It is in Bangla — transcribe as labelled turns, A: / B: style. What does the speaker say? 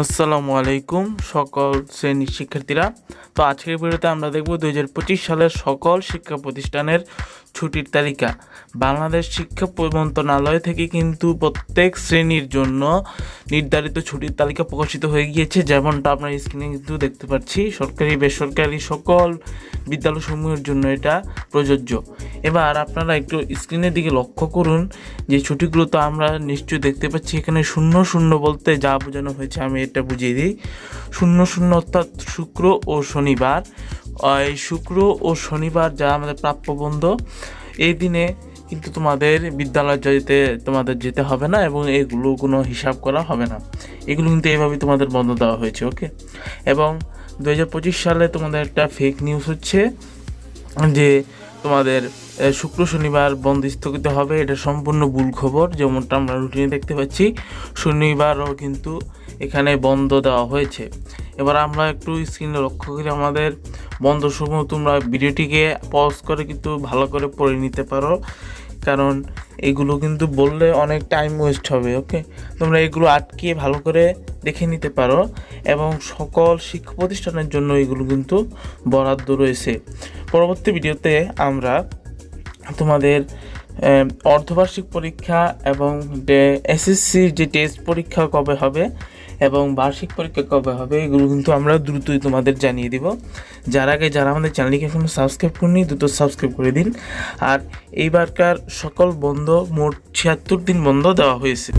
A: আসসালামু আলাইকুম সকল শ্রেণির শিক্ষার্থীরা। তো আজকের ভিডিওতে আমরা দেখব দু হাজার পঁচিশ সালের সকল শিক্ষা প্রতিষ্ঠানের ছুটির তালিকা। বাংলাদেশ শিক্ষা মন্ত্রণালয় থেকে কিন্তু প্রত্যেক শ্রেণির জন্য নির্ধারিত ছুটির তালিকা প্রকাশিত হয়ে গিয়েছে, যেমনটা আপনার স্ক্রিনে কিন্তু দেখতে পাচ্ছি। সরকারি, বেসরকারি সকল বিদ্যালয়সমূহের জন্য এটা প্রযোজ্য। এবার আপনারা একটু স্ক্রিনের দিকে লক্ষ্য করুন, যে ছুটিগুলো তো আমরা নিশ্চয়ই দেখতে পাচ্ছি। এখানে শূন্য শূন্য বলতে যা বোঝানো হয়েছে আমি এটা বুঝিয়ে দিই। শূন্য শূন্য অর্থাৎ শুক্র ও শনিবার। শুক্র ও শনিবার যা আমাদের প্রাপ্য বন্ধ, এই দিনে কিন্তু তোমাদের বিদ্যালয় যেতে, তোমাদের যেতে হবে না এবং এগুলো কোনো হিসাব করা হবে না। এগুলো কিন্তু এইভাবে তোমাদের বন্ধ দেওয়া হয়েছে ওকে এবং দু হাজার পঁচিশ সালে তোমাদের একটা ফেক নিউজ হচ্ছে যে তোমাদের শুক্র শনিবার বন্ধ স্থগিত হবে। এটা সম্পূর্ণ ভুল খবর, যেমনটা আমরা রুটিনে দেখতে পাচ্ছি। শনিবারও কিন্তু এখানে বন্ধ দেওয়া হয়েছে। এবার আমরা একটু স্ক্রিনে লক্ষ্য করি আমাদের বন্ধ সমূহ তোমরা ভিডিওটিকে পজ করে কিন্তু ভালো করে পড়ে নিতে পারো। কারণ এগুলো কিন্তু বললে অনেক টাইম ওয়েস্ট হবে ওকে তোমরা এগুলো আটকিয়ে ভালো করে দেখে নিতে পারো এবং সকল শিক্ষা প্রতিষ্ঠানের জন্য এগুলো কিন্তু বরাদ্দ রয়েছে। পরবর্তী ভিডিওতে আমরা তোমাদের অর্ধবার্ষিক পরীক্ষা এবং এসএসসির যে টেস্ট পরীক্ষা কবে হবে এবং বার্ষিক পরীক্ষা কবে হবে এগুলো কিন্তু আমরা দ্রুতই তোমাদের জানিয়ে দিব। যার আগে যারা আমাদের চ্যানেলটিকে এখনও সাবস্ক্রাইব করেনি দ্রুত সাবস্ক্রাইব করে দিন। আর এইবারকার সকল বন্ধ, মোট ছিয়াত্তর দিন বন্ধ দেওয়া হয়েছে।